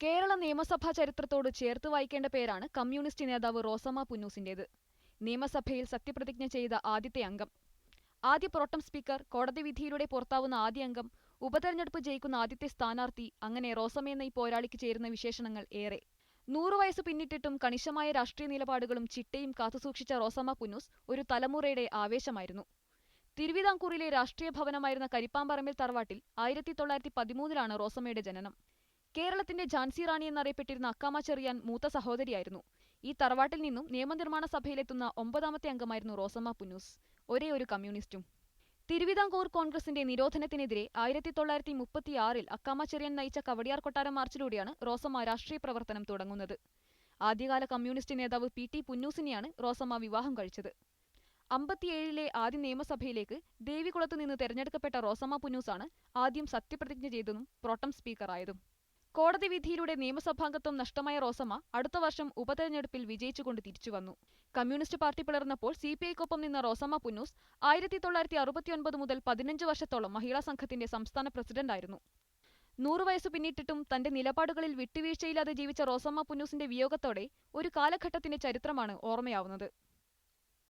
കേരള നിയമസഭാ ചരിത്രത്തോട് ചേർത്ത് വായിക്കേണ്ട പേരാണ് കമ്മ്യൂണിസ്റ്റ് നേതാവ് റോസമ്മ പുന്നൂസിന്റേത്. നിയമസഭയിൽ സത്യപ്രതിജ്ഞ ചെയ്ത ആദ്യത്തെ അംഗം. ആദ്യ പ്രോട്ടം സ്പീക്കർ കോടതി വിധിയിലൂടെ പുറത്താവുന്ന ആദ്യ അംഗം ഉപതെരഞ്ഞെടുപ്പ് ജയിക്കുന്ന ആദ്യത്തെ സ്ഥാനാർത്ഥി അങ്ങനെ റോസമ്മയെന്ന ഈ പോരാളിക്ക് ചേരുന്ന വിശേഷണങ്ങൾ ഏറെ. നൂറു വയസ്സ് പിന്നിട്ടിട്ടും കണിശമായ രാഷ്ട്രീയ നിലപാടുകളും ചിട്ടയും കാത്തുസൂക്ഷിച്ച റോസമ്മ പുന്നൂസ് ഒരു തലമുറയുടെ ആവേശമായിരുന്നു. തിരുവിതാംകൂറിലെ രാഷ്ട്രീയ ഭവനമായിരുന്ന കരിപ്പാമ്പറമ്പിൽ തറവാട്ടിൽ ആയിരത്തി തൊള്ളായിരത്തി പതിമൂന്നിലാണ് റോസമ്മയുടെ ജനനം. കേരളത്തിന്റെ ഝാൻസി റാണി എന്നറിയപ്പെട്ടിരുന്ന അക്കാമ ചെറിയാൻ മൂത്ത സഹോദരിയായിരുന്നു. ഈ തറവാട്ടിൽ നിന്നും നിയമനിർമ്മാണ സഭയിലെത്തുന്ന ഒമ്പതാമത്തെ അംഗമായിരുന്നു റോസമ്മ പുന്നൂസ്. ഒരേ ഒരു കമ്മ്യൂണിസ്റ്റും. തിരുവിതാംകൂർ കോൺഗ്രസിന്റെ നിരോധനത്തിനെതിരെ ആയിരത്തി തൊള്ളായിരത്തി മുപ്പത്തിയാറിൽ ചെറിയാൻ നയിച്ച കവടിയാർ കൊട്ടാരം മാർച്ചിലൂടെയാണ് റോസമ്മ രാഷ്ട്രീയ പ്രവർത്തനം തുടങ്ങുന്നത്. ആദ്യകാല കമ്മ്യൂണിസ്റ്റ് നേതാവ് പി ടി പുന്നൂസിനെയാണ് റോസമ്മ വിവാഹം കഴിച്ചത്. അമ്പത്തിയേഴിലെ ആദ്യ നിയമസഭയിലേക്ക് ദേവികുളത്ത് നിന്ന് തെരഞ്ഞെടുക്കപ്പെട്ട റോസമ്മ പുന്നൂസാണ് ആദ്യം സത്യപ്രതിജ്ഞ ചെയ്തതും പ്രോട്ടം സ്പീക്കറായതും. കോടതി വിധിയിലൂടെ നിയമസഭാംഗത്വം നഷ്ടമായ റോസമ്മ അടുത്ത വർഷം ഉപതെരഞ്ഞെടുപ്പിൽ വിജയിച്ചുകൊണ്ട് തിരിച്ചുവന്നു കമ്മ്യൂണിസ്റ്റ് പാർട്ടി പിളർന്നപ്പോൾ സി പി ഐക്കൊപ്പം നിന്ന റോസമ്മ പുന്നൂസ് ആയിരത്തി തൊള്ളായിരത്തി അറുപത്തിയൊൻപത് മുതൽ പതിനഞ്ച് വർഷത്തോളം മഹിളാ സംഘത്തിന്റെ സംസ്ഥാന പ്രസിഡന്റായിരുന്നു. നൂറു വയസ്സ് പിന്നിട്ടിട്ടും തന്റെ നിലപാടുകളിൽ വിട്ടുവീഴ്ചയില്ലാതെ ജീവിച്ച റോസമ്മ പുന്നൂസിന്റെ വിയോഗത്തോടെ ഒരു കാലഘട്ടത്തിന്റെ ചരിത്രമാണ് ഓർമ്മയാവുന്നത്.